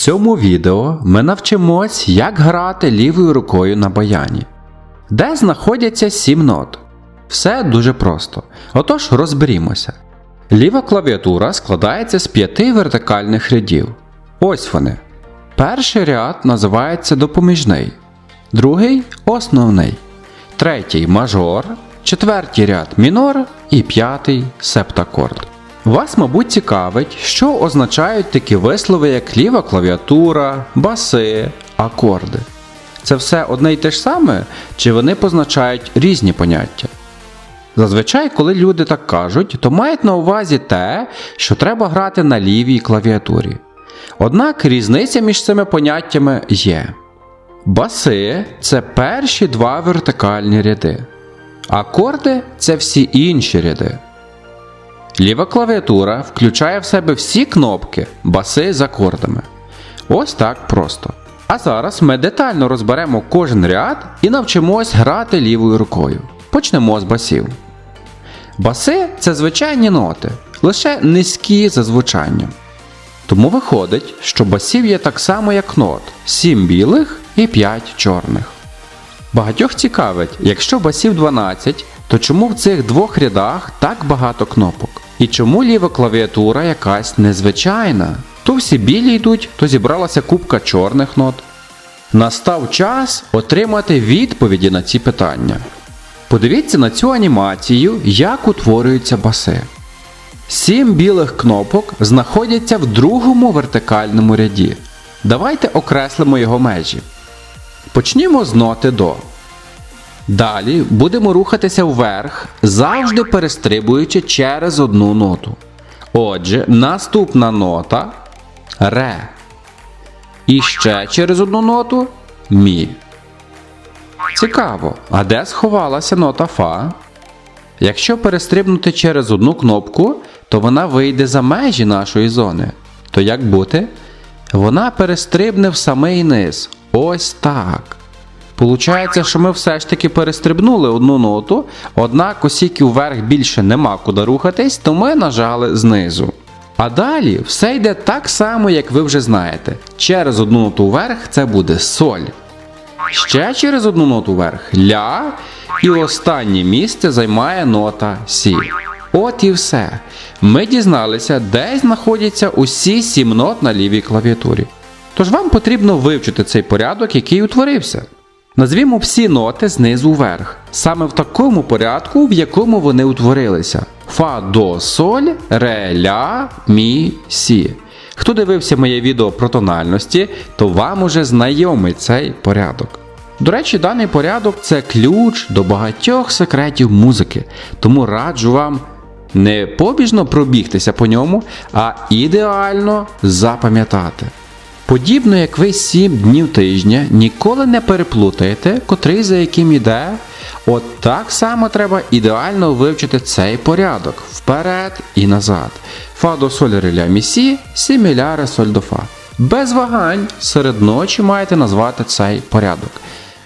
цьому відео ми навчимось, як грати лівою рукою на баяні, де знаходяться 7 нот. Все дуже просто. Отож, розберімося. Ліва клавіатура складається з п'яти вертикальних рядів. Ось вони. Перший ряд називається допоміжний, другий основний, третій мажор, четвертий ряд мінор і п'ятий септакорд. Вас, мабуть, цікавить, що означають такі вислови, як ліва клавіатура, баси, акорди. Це все одне й те ж саме, чи вони позначають різні поняття? Зазвичай, коли люди так кажуть, то мають на увазі те, що треба грати на лівій клавіатурі. Однак різниця між цими поняттями є. Баси це перші два вертикальні ряди, акорди це всі інші ряди. Ліва клавіатура включає в себе всі кнопки, баси з акордами. Ось так просто. А зараз ми детально розберемо кожен ряд і навчимось грати лівою рукою. Почнемо з басів. Баси це звичайні ноти, лише низькі за звучанням. Тому виходить, що басів є так само, як нот: 7 білих і 5 чорних. Багатьох цікавить, якщо басів 12, то чому в цих двох рядах так багато кнопок? І чому ліва клавіатура якась незвичайна? То всі білі йдуть, то зібралася купка чорних нот. Настав час отримати відповіді на ці питання. Подивіться на цю анімацію, як утворюються баси. Сім білих кнопок знаходяться в другому вертикальному ряді. Давайте окреслимо його межі. Почнімо з ноти до. Далі будемо рухатися вверх, завжди перестрибуючи через одну ноту. Отже, наступна нота ре. І ще через одну ноту мі. Цікаво, а де сховалася нота Фа? Якщо перестрибнути через одну кнопку, то вона вийде за межі нашої зони. То як бути? Вона перестрибне в самий низ. Ось так. Получається, що ми все ж таки перестрибнули одну ноту, однак, оскільки вверх більше нема куди рухатись, то ми нажали знизу. А далі все йде так само, як ви вже знаєте. Через одну ноту вверх це буде соль. Ще через одну ноту вверх ля, і останнє місце займає нота Сі. От і все. Ми дізналися, де знаходяться усі сім нот на лівій клавіатурі. Тож вам потрібно вивчити цей порядок, який утворився. Назвімо всі ноти знизу вверх, саме в такому порядку, в якому вони утворилися: Фа, до, соль, ре, ля, мі, сі. Хто дивився моє відео про тональності, то вам уже знайомий цей порядок. До речі, даний порядок це ключ до багатьох секретів музики, тому раджу вам не побіжно пробігтися по ньому, а ідеально запам'ятати. Подібно як ви 7 днів тижня ніколи не переплутаєте, котрий за яким іде. От так само треба ідеально вивчити цей порядок вперед і назад. Фа до соль ре ля мі сі, сі мі ля ре соль до фа. Без вагань серед ночі маєте назвати цей порядок.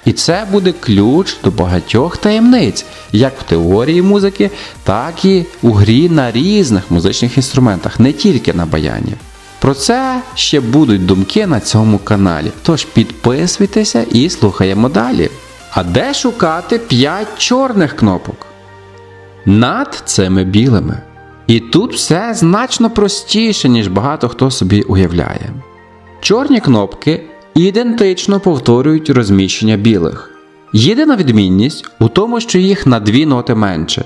І це буде ключ до багатьох таємниць, як в теорії музики, так і у грі на різних музичних інструментах, не тільки на баяні. Про це ще будуть думки на цьому каналі. Тож підписуйтеся і слухаємо далі. А де шукати 5 чорних кнопок? Над цими білими. І тут все значно простіше, ніж багато хто собі уявляє. Чорні кнопки ідентично повторюють розміщення білих. Єдина відмінність у тому, що їх на дві ноти менше.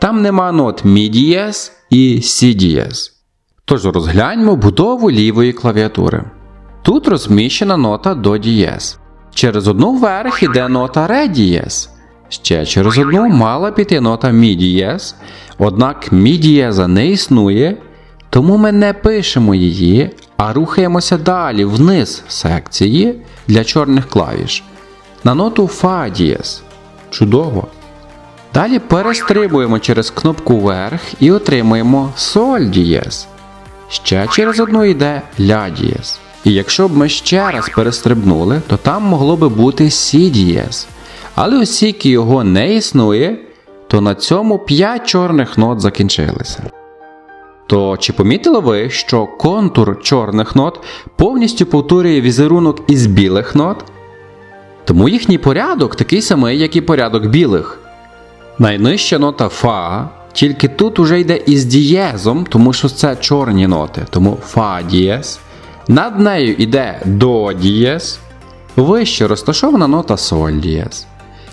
Там нема нот мі дієз і сі дієз. Тож розгляньмо будову лівої клавіатури. Тут розміщена нота до дієз. Через одну вверх іде нота ре дієз. Ще через одну мала піти нота мі дієз, однак мі дієза не існує, тому ми не пишемо її, а рухаємося далі вниз секції для чорних клавіш на ноту фа дієз. Чудово! Далі перестрибуємо через кнопку вверх і отримуємо соль дієз. Ще через одну йде ля дієз. І якщо б ми ще раз перестрибнули, то там могло би бути сі. Але оскільки його не існує, то на цьому 5 чорних нот закінчилися. То чи помітили ви, що контур чорних нот повністю повторює візерунок із білих нот? Тому їхній порядок такий самий, як і порядок білих. Найнижча нота Фа, тільки тут уже йде із дієзом, тому що це чорні ноти, тому Фа дієз. Над нею йде До дієз. Вище розташована нота Соль дієз.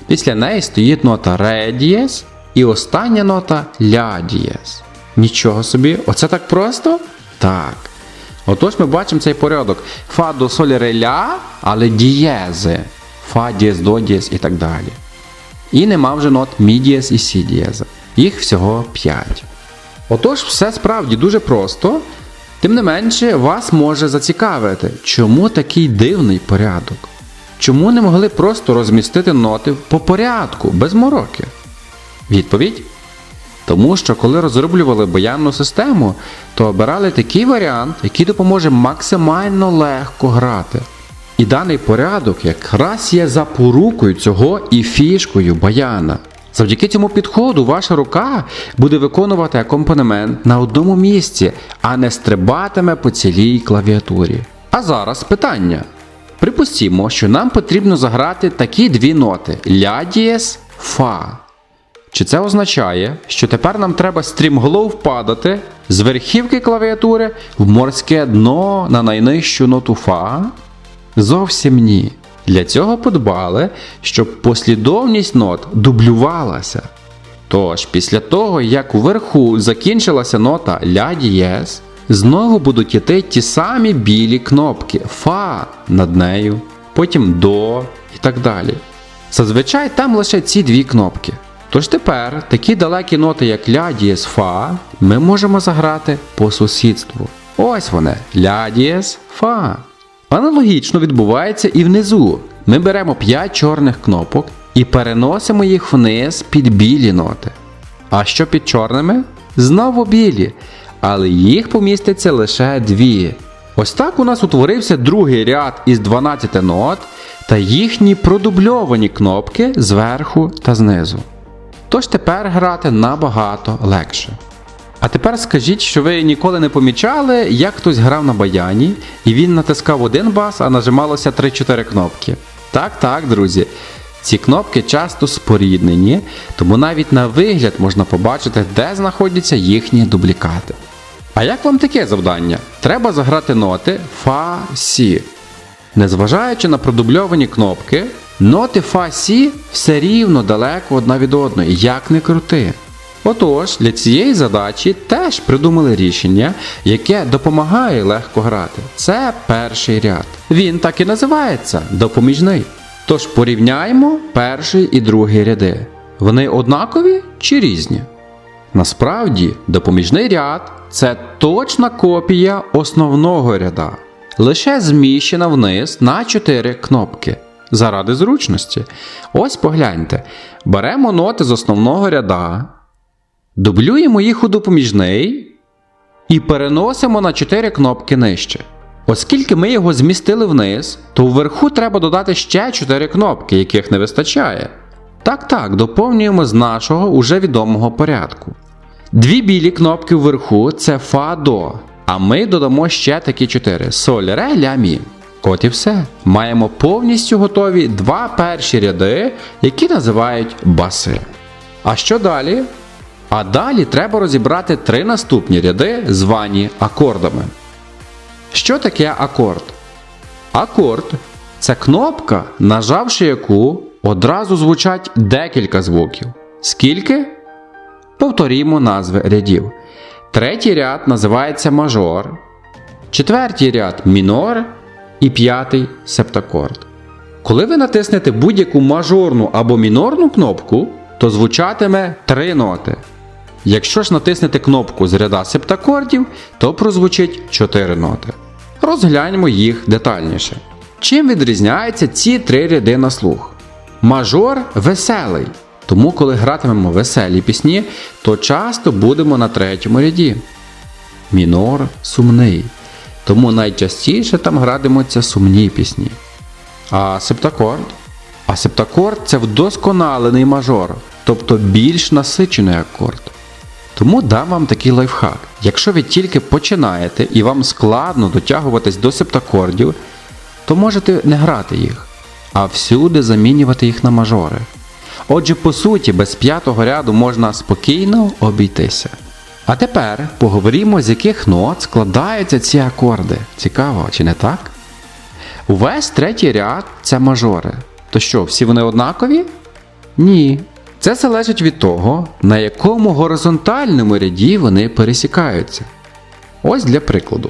Після неї стоїть нота Ре дієз і остання нота Ля дієз. Нічого собі, оце так просто? Так. Отож ми бачимо цей порядок. Фа до соль ре ля, але дієзи. Фа дієз, до дієз і так далі. І нема вже нот мі дієз і сі дієза. Їх всього 5. Отож, все справді дуже просто. Тим не менше, вас може зацікавити, чому такий дивний порядок? Чому не могли просто розмістити ноти по порядку, без мороки? Відповідь? Тому що коли розроблювали баянну систему, то обирали такий варіант, який допоможе максимально легко грати. І даний порядок якраз є запорукою цього і фішкою баяна. Завдяки цьому підходу ваша рука буде виконувати акомпанемент на одному місці, а не стрибатиме по цілій клавіатурі. А зараз питання. Припустімо, що нам потрібно заграти такі дві ноти ля дієс, фа. Чи це означає, що тепер нам треба стрімголов падати з верхівки клавіатури в морське дно на найнижчу ноту Фа? Зовсім ні. Для цього подбали, щоб послідовність нот дублювалася. Тож, після того, як вверху закінчилася нота ля дієс, знову будуть іти ті самі білі кнопки Фа над нею, потім до і так далі. Зазвичай там лише ці дві кнопки. Тож тепер такі далекі ноти, як ля дієс фа, ми можемо заграти по сусідству. Ось вони ля дієс фа. Аналогічно відбувається і внизу. Ми беремо 5 чорних кнопок і переносимо їх вниз під білі ноти. А що під чорними? Знову білі, але їх поміститься лише дві. Ось так у нас утворився другий ряд із 12 нот та їхні продубльовані кнопки зверху та знизу. Тож тепер грати набагато легше. А тепер скажіть, що ви ніколи не помічали, як хтось грав на баяні, і він натискав один бас, а нажималося 3-4 кнопки. Так, так, друзі. Ці кнопки часто споріднені, тому навіть на вигляд можна побачити, де знаходяться їхні дублікати. А як вам таке завдання? Треба заграти ноти Фа Сі. Незважаючи на продубльовані кнопки, ноти Фа Сі все рівно далеко одна від одної, як не крути. Отож, для цієї задачі теж придумали рішення, яке допомагає легко грати. Це перший ряд. Він так і називається допоміжний. Тож порівняємо перший і другий ряди. Вони однакові чи різні? Насправді, допоміжний ряд це точна копія основного ряда, лише зміщена вниз на 4 кнопки. Заради зручності. Ось погляньте. Беремо ноти з основного ряда, дублюємо їх у допоміжний і переносимо на 4 кнопки нижче. Оскільки ми його змістили вниз, то вверху треба додати ще 4 кнопки, яких не вистачає. Так так, доповнюємо з нашого уже відомого порядку. Дві білі кнопки вверху це Фа до, а ми додамо ще такі 4 Соль, ре, ля, мі. От і все. Маємо повністю готові два перші ряди, які називають баси. А що далі? А далі треба розібрати три наступні ряди, звані акордами. Що таке акорд? Акорд це кнопка, нажавши яку одразу звучать декілька звуків. Скільки? Повторімо назви рядів. Третій ряд називається мажор, четвертий ряд мінор і п'ятий септакорд. Коли ви натиснете будь-яку мажорну або мінорну кнопку, то звучатиме три ноти. Якщо ж натиснете кнопку з ряда септакордів, то прозвучить 4 ноти. Розгляньмо їх детальніше. Чим відрізняються ці три ряди на слух? Мажор веселий, тому коли гратимемо веселі пісні, то часто будемо на третьому ряді. Мінор сумний, тому найчастіше там гратимуться сумні пісні. А септакорд? А септакорд це вдосконалений мажор, тобто більш насичений акорд. Тому дам вам такий лайфхак. Якщо ви тільки починаєте і вам складно дотягуватись до септакордів, то можете не грати їх, а всюди замінювати їх на мажори. Отже, по суті, без п'ятого ряду можна спокійно обійтися. А тепер поговоримо, з яких нот складаються ці акорди. Цікаво, чи не так? Увесь третій ряд це мажори. То що, всі вони однакові? Ні. Це залежить від того, на якому горизонтальному ряді вони пересікаються. Ось для прикладу.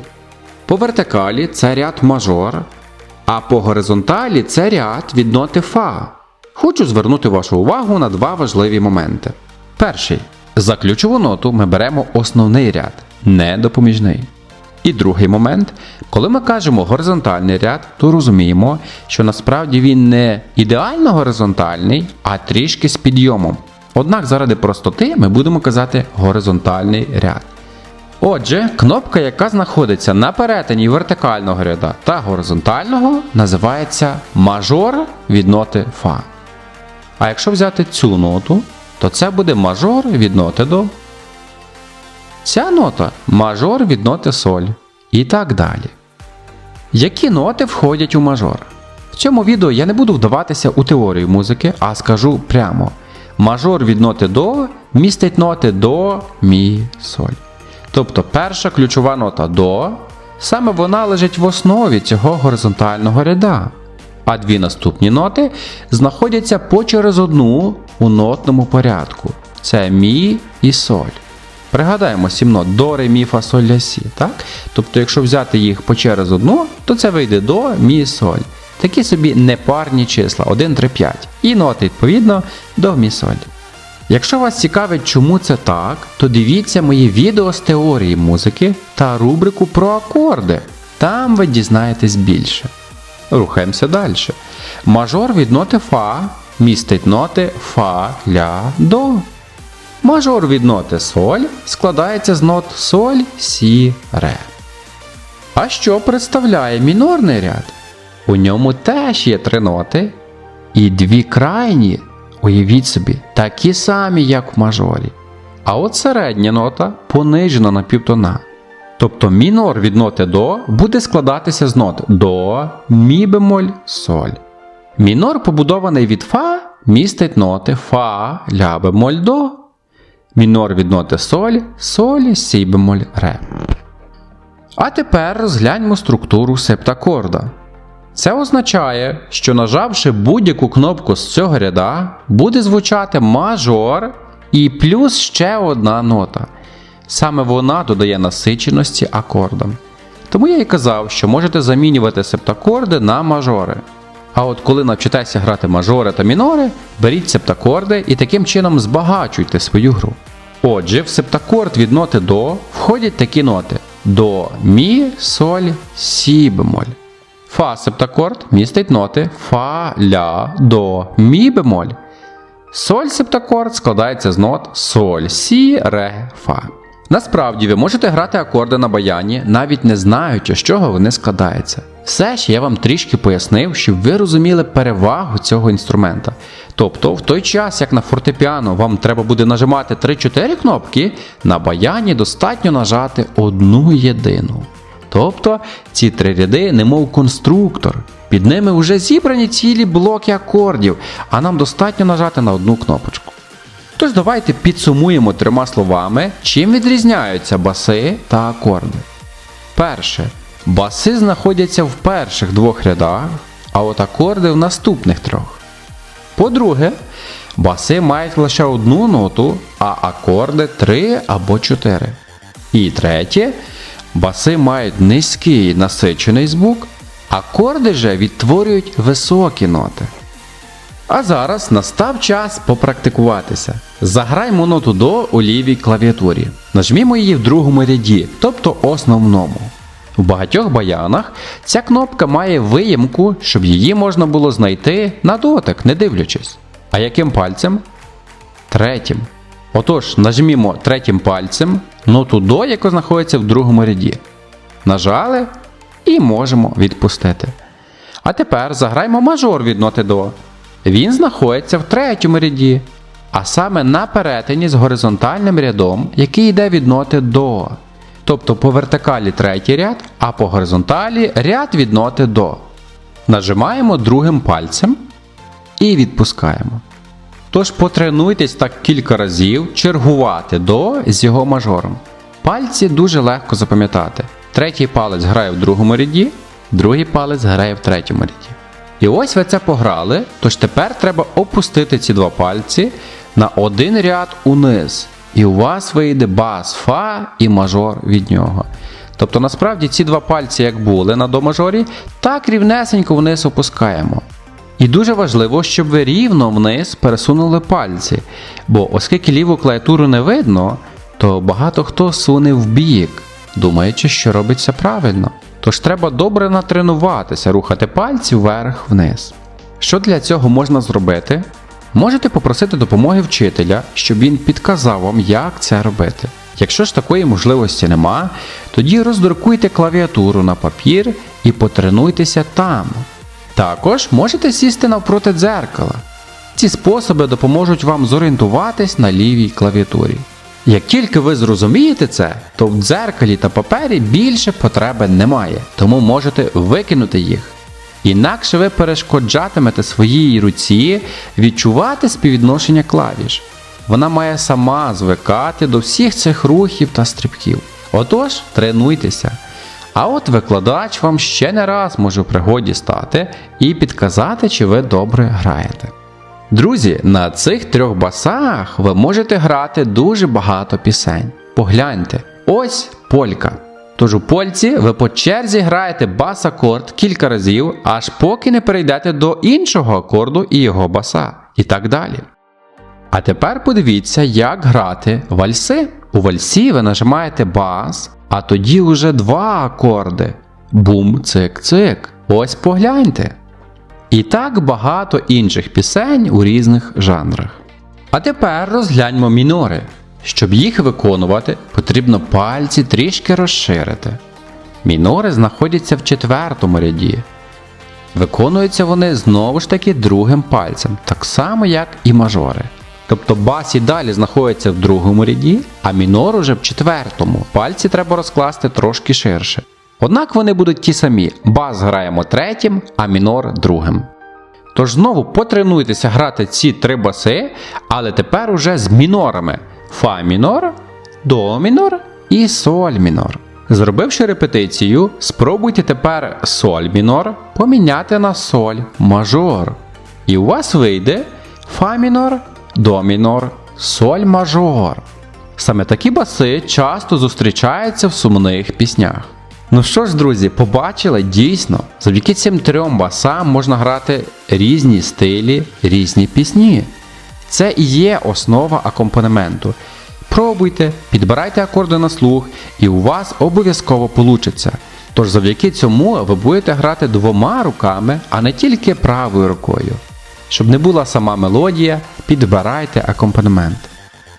По вертикалі це ряд мажор, а по горизонталі це ряд від ноти Фа. Хочу звернути вашу увагу на два важливі моменти. Перший. За ключову ноту ми беремо основний ряд, не допоміжний. І другий момент, коли ми кажемо горизонтальний ряд, то розуміємо, що насправді він не ідеально горизонтальний, а трішки з підйомом. Однак заради простоти ми будемо казати горизонтальний ряд. Отже, кнопка, яка знаходиться на перетині вертикального ряда та горизонтального, називається мажор від ноти Фа. А якщо взяти цю ноту, то це буде мажор від ноти до. Ця нота мажор від ноти соль. І так далі. Які ноти входять у мажор? В цьому відео я не буду вдаватися у теорію музики, а скажу прямо: мажор від ноти до містить ноти до, мі, соль. Тобто перша ключова нота до, саме вона лежить в основі цього горизонтального ряда. А дві наступні ноти знаходяться по через одну у нотному порядку. Це мі і соль. Пригадаємо сім нот до, ре, мі, фа, соль, ля, сі, так? Тобто, якщо взяти їх по через одну, то це вийде до, мі, соль. Такі собі непарні числа 1, 3, 5. І ноти, відповідно, до мі, соль. Якщо вас цікавить, чому це так, то дивіться мої відео з теорії музики та рубрику про акорди. Там ви дізнаєтесь більше. Рухаємося далі. Мажор від ноти Фа містить ноти Фа, Ля, До. Мажор від ноти Соль складається з нот Соль, Сі, Ре. А що представляє мінорний ряд? У ньому теж є три ноти і дві крайні, уявіть собі, такі самі, як в мажорі. А от середня нота понижена на півтона. Тобто мінор від ноти до буде складатися з нот до, мі бемоль, соль. Мінор, побудований від фа, містить ноти фа, ля бемоль до. Мінор від ноти соль, соль, сі бемоль, ре. А тепер розгляньмо структуру септакорда. Це означає, що нажавши будь-яку кнопку з цього ряда, буде звучати мажор і плюс ще одна нота. Саме вона додає насиченості акордам. Тому я і казав, що можете замінювати септакорди на мажори. А от коли навчитеся грати мажори та мінори, беріть септакорди і таким чином збагачуйте свою гру. Отже, в септакорд від ноти до входять такі ноти: до, мі, соль, сі бемоль. Фа септакорд містить ноти Фа, Ля, До, Мі бемоль. Соль септакорд складається з нот Соль, Сі, Ре, Фа. Насправді ви можете грати акорди на баяні, навіть не знаючи, з чого вони складаються. Все ж я вам трішки пояснив, щоб ви розуміли перевагу цього інструмента. Тобто, в той час, як на фортепіано вам треба буде нажимати 3-4 кнопки, на баяні достатньо нажати одну єдину. Тобто ці три ряди, немов конструктор. Під ними вже зібрані цілі блоки акордів, а нам достатньо нажати на одну кнопочку. Тож давайте підсумуємо трьома словами, чим відрізняються баси та акорди. Перше. Баси знаходяться в перших двох рядах, а от акорди в наступних трьох. По-друге, баси мають лише одну ноту, а акорди три або чотири. І третє, баси мають низький насичений звук, акорди же відтворюють високі ноти. А зараз настав час попрактикуватися. Заграймо ноту до у лівій клавіатурі. Нажмімо її в другому ряді, тобто основному. У багатьох баянах ця кнопка має виємку, щоб її можна було знайти на дотик, не дивлячись. А яким пальцем? Третім. Отож, нажмімо третім пальцем ноту до, яка знаходиться в другому ряді. Нажали і можемо відпустити. А тепер заграймо мажор від ноти до. Він знаходиться в третьому ряді, а саме на перетині з горизонтальним рядом, який йде від ноти до. Тобто по вертикалі третій ряд, а по горизонталі ряд від ноти до. Нажимаємо другим пальцем і відпускаємо. Тож потренуйтесь так кілька разів чергувати до з його мажором. Пальці дуже легко запам'ятати. Третій палець грає в другому ряді, другий палець грає в третьому ряді. І ось ви це пограли, тож тепер треба опустити ці два пальці на один ряд униз. І у вас вийде бас, фа і мажор від нього. Тобто насправді ці два пальці, як були на до мажорі, так рівнесенько вниз опускаємо. І дуже важливо, щоб ви рівно вниз пересунули пальці, бо оскільки ліву клавіатуру не видно, то багато хто суне в бік, думаючи, що робиться правильно. Тож треба добре натренуватися, рухати пальці вверх-вниз. Що для цього можна зробити? Можете попросити допомоги вчителя, щоб він підказав вам, як це робити. Якщо ж такої можливості нема, тоді роздрукуйте клавіатуру на папір і потренуйтеся там. Також можете сісти навпроти дзеркала. Ці способи допоможуть вам зорієнтуватись на лівій клавіатурі. Як тільки ви зрозумієте це, то в дзеркалі та папері більше потреби немає, тому можете викинути їх. Інакше ви перешкоджатимете своїй руці відчувати співвідношення клавіш. Вона має сама звикати до всіх цих рухів та стрибків. Отож, тренуйтеся. А от викладач вам ще не раз може в пригоді стати і підказати, чи ви добре граєте. Друзі, на цих трьох басах ви можете грати дуже багато пісень. Погляньте, ось полька. Тож у польці ви по черзі граєте бас-акорд кілька разів, аж поки не перейдете до іншого акорду і його баса, і так далі. А тепер подивіться, як грати вальси. У вальсі ви нажимаєте бас, а тоді вже два акорди. Бум, цик, цик. Ось погляньте. І так багато інших пісень у різних жанрах. А тепер розгляньмо мінори. Щоб їх виконувати, потрібно пальці трішки розширити. Мінори знаходяться в четвертому ряді. Виконуються вони знову ж таки другим пальцем, так само як і мажори. Тобто бас і далі знаходиться в другому ряді, а мінор уже в четвертому. Пальці треба розкласти трошки ширше. Однак вони будуть ті самі: бас граємо третім, а мінор другим. Тож знову потренуйтеся грати ці три баси, але тепер уже з мінорами: фа мінор, до мінор і соль мінор. Зробивши репетицію, спробуйте тепер соль мінор поміняти на соль мажор. І у вас вийде фа мінор, до мінор, соль мажор. Саме такі баси часто зустрічаються в сумних піснях. Ну що ж, друзі, побачили дійсно, завдяки цим трьом басам можна грати різні стилі, різні пісні. Це і є основа акомпанементу. Пробуйте, підбирайте акорди на слух, і у вас обов'язково получиться. Тож завдяки цьому ви будете грати двома руками, а не тільки правою рукою. Щоб не була сама мелодія, підбирайте акомпанемент.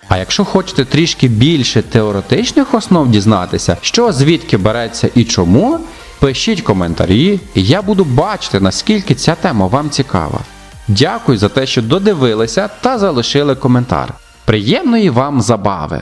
А якщо хочете трішки більше теоретичних основ дізнатися, що звідки береться і чому, пишіть коментарі, і я буду бачити, наскільки ця тема вам цікава. Дякую за те, що додивилися та залишили коментар. Приємної вам забави!